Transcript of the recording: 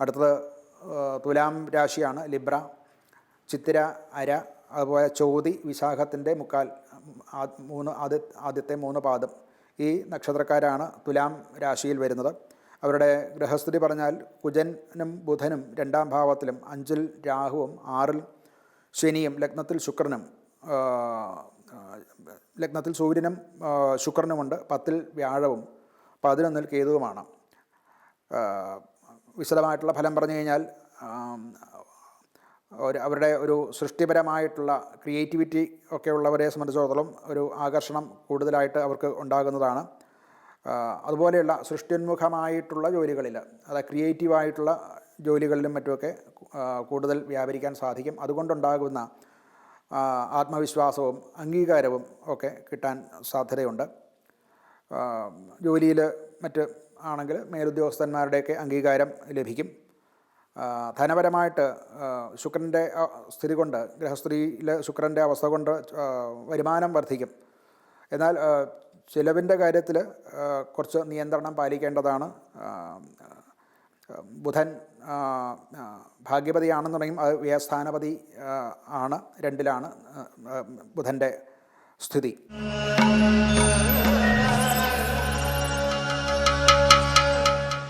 അടുത്തത് തുലാം രാശിയാണ് ലിബ്ര ചിത്തിര അര അതുപോലെ ചോതി വിശാഖത്തിന്റെ മുക്കാൽ മൂന്ന് ആദ്യ ആദ്യത്തെ മൂന്ന് പാദം. ഈ നക്ഷത്രക്കാരാണ് തുലാം രാശിയിൽ വരുന്നത്. അവരുടെ ഗൃഹസ്ഥിതി പറഞ്ഞാൽ കുജനും ബുധനും രണ്ടാം ഭാവത്തിലും അഞ്ചിൽ രാഹുവും ആറിൽ ശനിയും ലഗ്നത്തിൽ ശുക്രനും ലഗ്നത്തിൽ സൂര്യനും ശുക്രനുമുണ്ട് പത്തിൽ വ്യാഴവും പതിനൊന്നിൽ കേതുവുമാണ്. വിശദമായിട്ടുള്ള ഫലം പറഞ്ഞു കഴിഞ്ഞാൽ ഒരു അവരുടെ ഒരു സൃഷ്ടിപരമായിട്ടുള്ള ക്രിയേറ്റിവിറ്റി ഒക്കെ ഉള്ളവരെ സംബന്ധിച്ചിടത്തോളം ഒരു ആകർഷണം കൂടുതലായിട്ട് അവർക്ക് ഉണ്ടാകുന്നതാണ്. അതുപോലെയുള്ള സൃഷ്ടിന്മുഖമായിട്ടുള്ള ജോലികളിൽ അതായത് ക്രിയേറ്റീവായിട്ടുള്ള ജോലികളിലും മറ്റുമൊക്കെ കൂടുതൽ വ്യാപരിക്കാൻ സാധിക്കും. അതുകൊണ്ടുണ്ടാകുന്ന ആത്മവിശ്വാസവും അംഗീകാരവും ഒക്കെ കിട്ടാൻ സാധ്യതയുണ്ട്. ജോലിയിൽ മറ്റ് ആണെങ്കിൽ മേലുദ്യോഗസ്ഥന്മാരുടെയൊക്കെ അംഗീകാരം ലഭിക്കും. ധനപരമായിട്ട് ശുക്രന്റെ സ്ഥിതി കൊണ്ട് ഗ്രഹസ്ഥിതിയിലെ ശുക്രന്റെ അവസ്ഥ കൊണ്ട് വരുമാനം വർദ്ധിക്കും. എന്നാൽ ചിലവിന്റെ കാര്യത്തിൽ കുറച്ച് നിയന്ത്രണം പാലിക്കേണ്ടതാണ്. ബുധൻ ഭാഗ്യപതിയാണെന്നുണ്ടെങ്കിൽ അത് വ്യയസ്ഥാനപതി ആണ് രണ്ടിലാണ് ബുധന്റെ സ്ഥിതി.